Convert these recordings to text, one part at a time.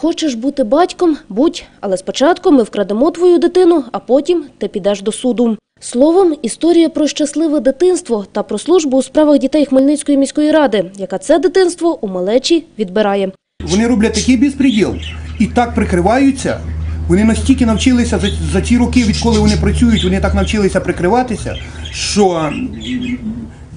Хочеш бути батьком? Будь, але спочатку ми вкрадемо твою дитину, а потім ти підеш до суду. Словом, історія про щасливе дитинство та про службу у справах дітей Хмельницької міської ради, яка це дитинство у малечі відбирає. Вони роблять такий безпреділ і так прикриваються. Вони настільки навчилися за, за ці роки, відколи вони працюють, вони так навчилися прикриватися, що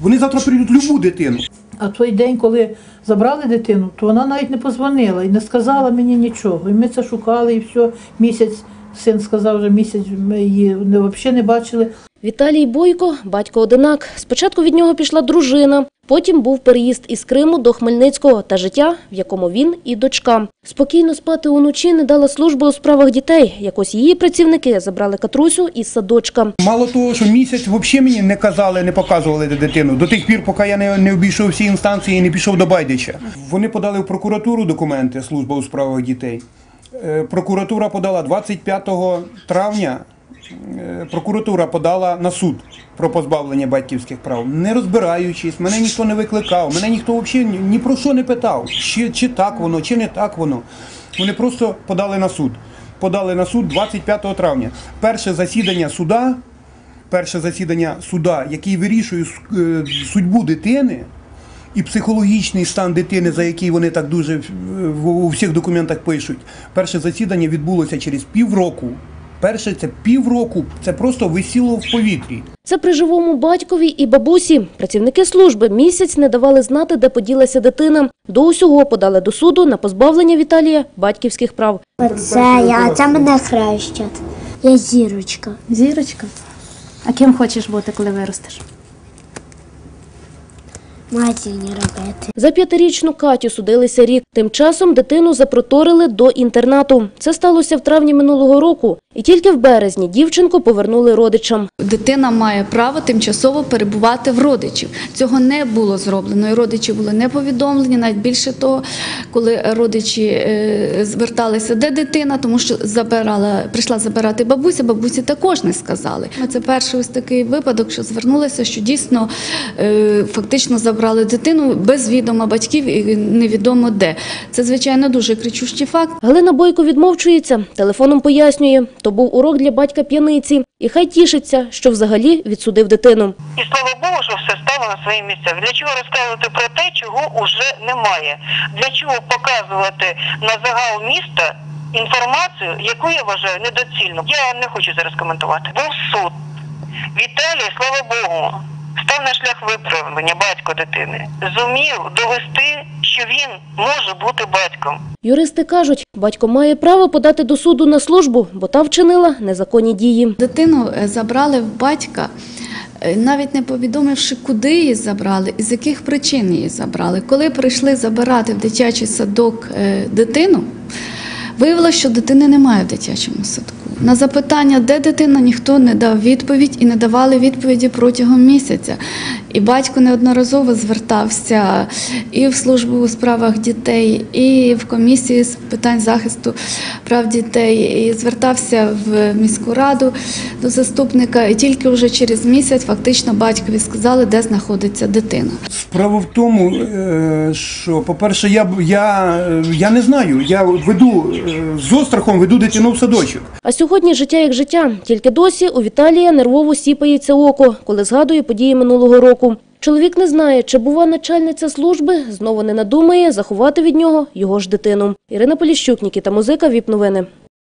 вони завтра прийдуть любу дитину. А той день, коли забрали дитину, то вона навіть не позвонила і не сказала мені нічого. І ми це шукали, і все. Місяць син сказав, вже місяць ми її не, взагалі не бачили. Віталій Бойко – батько-одинак. Спочатку від нього пішла дружина, потім був переїзд із Криму до Хмельницького та життя, в якому він і дочка. Спокійно спати уночі не дала служба у справах дітей. Якось її працівники забрали Катрусю із садочка. Мало того, що місяць взагалі мені не казали, не показували дитину. До тих пір, поки я не, не обійшов всі інстанції і не пішов до Байдича. Вони подали в прокуратуру документи служба у справах дітей. Е, Прокуратура подала 25 травня. е, Прокуратура подала на суд про позбавлення батьківських прав, не розбираючись, мене ніхто не викликав, мене ніхто взагалі ні, про що не питав, чи, чи так воно, чи не так воно. Вони просто подали на суд. Подали на суд 25 травня. Перше засідання суда, перше засідання суда, який вирішує е, судьбу дитини і психологічний стан дитини, за який вони так дуже е, в- у всіх документах пишуть. Перше засідання відбулося через півроку. Перше це півроку, це просто висіло в повітрі. Це при живому батькові і бабусі. Працівники служби місяць не давали знати, де поділася дитина. До усього подали до суду на позбавлення Віталія батьківських прав. Оце я, це мене хрещать. Я зірочка. Зірочка. А ким хочеш бути, коли виростеш? Матінь робити. За п'ятирічну Катю судилися рік. Тим часом дитину запроторили до інтернату. Це сталося в травні минулого року. І тільки в березні дівчинку повернули родичам. Дитина має право тимчасово перебувати в родичів. Цього не було зроблено. І родичі були не повідомлені. Навіть більше того, коли родичі е, зверталися, де дитина, тому що забирала, прийшла забирати бабуся, бабусі також не сказали. Це перший ось такий випадок, що звернулися, що дійсно е, фактично забрали дитину без відома батьків і невідомо де. Це звичайно дуже кричущий факт. Галина Бойко відмовчується, телефоном пояснює, то був урок для батька п'яниці. І хай тішиться, що взагалі відсудив дитину. І слава Богу, що все стало на свої місця. Для чого розказувати про те, чого вже немає? Для чого показувати на загал міста інформацію, яку я вважаю недоцільно? Я не хочу зараз коментувати. Був суд. Віталій, слава Богу, став на шлях виправлення батько дитини. Зумів довести, що він може бути батьком. Юристи кажуть, батько має право подати до суду на службу, бо та вчинила незаконні дії. Дитину е, забрали в батька, е, навіть не повідомивши, куди її забрали і з яких причин її забрали. Коли прийшли забирати в дитячий садок е, дитину, виявилося, що дитини немає в дитячому садку. На запитання, де дитина, ніхто не дав відповідь і не давали відповіді протягом місяця. І батько неодноразово звертався і в службу у справах дітей, і в комісії з питань захисту прав дітей, і звертався в міську раду до заступника. І тільки вже через місяць фактично батькові сказали, де знаходиться дитина. Справа в тому, е, що, по-перше, я, б- я, е, я не знаю. Я веду е, з острахом веду дитину в садочок. А сьогодні життя як життя. Тільки досі у Віталія нервово сіпається око, коли згадує події минулого року. Чоловік не знає, чи бува начальниця служби знову не надумає заховати від нього його ж дитину. Ірина Поліщук, Нікіта Музика, ВІП новини.